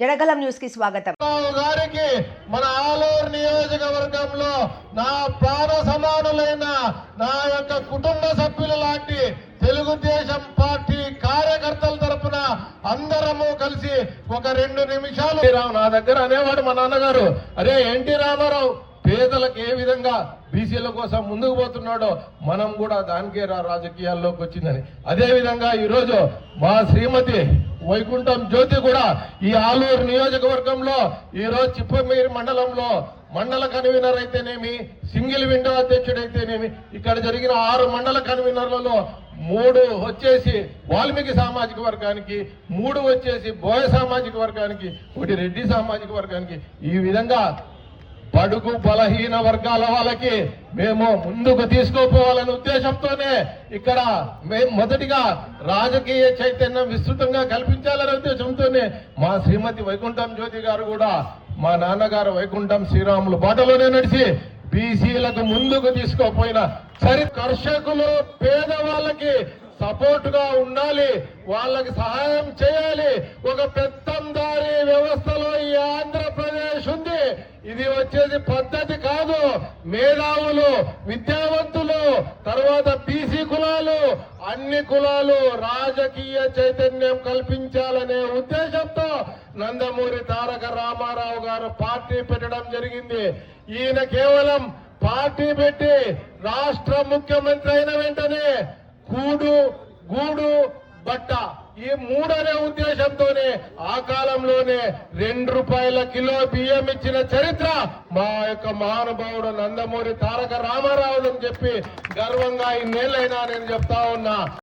జడగలం న్యూస్కి స్వాగతం. గారికి మన ఆలూరు నియోజకవర్గంలో నా ప్రాణ సమానులైన నా యొక్క కుటుంబ సభ్యులు లాంటి తెలుగుదేశం పార్టీ కార్యకర్తల తరపున అందరము కలిసి ఒక రెండు నిమిషాలు రావు నా దగ్గర అనేవాడు మా నాన్నగారు. అరే ఎన్టీ రామారావు? పేదలకు ఏ విధంగా బీసీల కోసం ముందుకు పోతున్నాడో మనం కూడా దానికే రా రాజకీయాల్లోకి వచ్చిందని. అదే విధంగా ఈరోజు మా శ్రీమతి వైకుంఠం జ్యోతి కూడా ఈ ఆలూరు నియోజకవర్గంలో ఈరోజు రోజు చిప్పమీరి మండలంలో మండల కన్వీనర్ అయితేనేమి సింగిల్ విండో అధ్యక్షుడైతేనేమి ఇక్కడ జరిగిన ఆరు మండల కన్వీనర్లలో మూడు వచ్చేసి వాల్మీకి సామాజిక వర్గానికి మూడు వచ్చేసి బోయ సామాజిక వర్గానికి ఒకటి రెడ్డి సామాజిక వర్గానికి. ఈ విధంగా బడుగు బలహీన వర్గాల వాళ్ళకి మేము ముందుకు తీసుకోపోవాలనే ఉద్దేశంతోనే ఇక్కడ మేము మొదటిగా రాజకీయ చైతన్యం విస్తృతంగా కల్పించాలనే ఉద్దేశంతోనే మా శ్రీమతి వైకుంఠం జ్యోతి గారు కూడా మా నాన్నగారు వైకుంఠం శ్రీరాములు బాటలోనే నడిచి బీసీలకు ముందుకు తీసుకోపోయిన సరి కర్షకులు పేదవాళ్ళకి సపోర్ట్గా ఉండాలి వాళ్ళకి సహాయం చేయాలి. ఒక పెద్ద ఇది వచ్చేది పద్ధతి కాదు. మేధావులు విద్యావంతులు తర్వాత బీసీ కులాలు అన్ని కులాలు రాజకీయ చైతన్యం కల్పించాలనే ఉద్దేశంతో నందమూరి తారక రామారావు గారు పార్టీ పెట్టడం జరిగింది. ఈయన కేవలం పార్టీ పెట్టి రాష్ట్ర ముఖ్యమంత్రి అయిన వెంటనే కూడు గూడు బట్ట ఈ మూడనే ఉద్దేశంతోనే ఆ కాలంలోనే రెండు రూపాయల కిలో బియ్యం ఇచ్చిన చరిత్ర మా యొక్క మహానుభావుడు నందమూరి తారక రామారావు అని చెప్పి గర్వంగా ఇన్నేళ్ళైనా నేను చెప్తా ఉన్నా.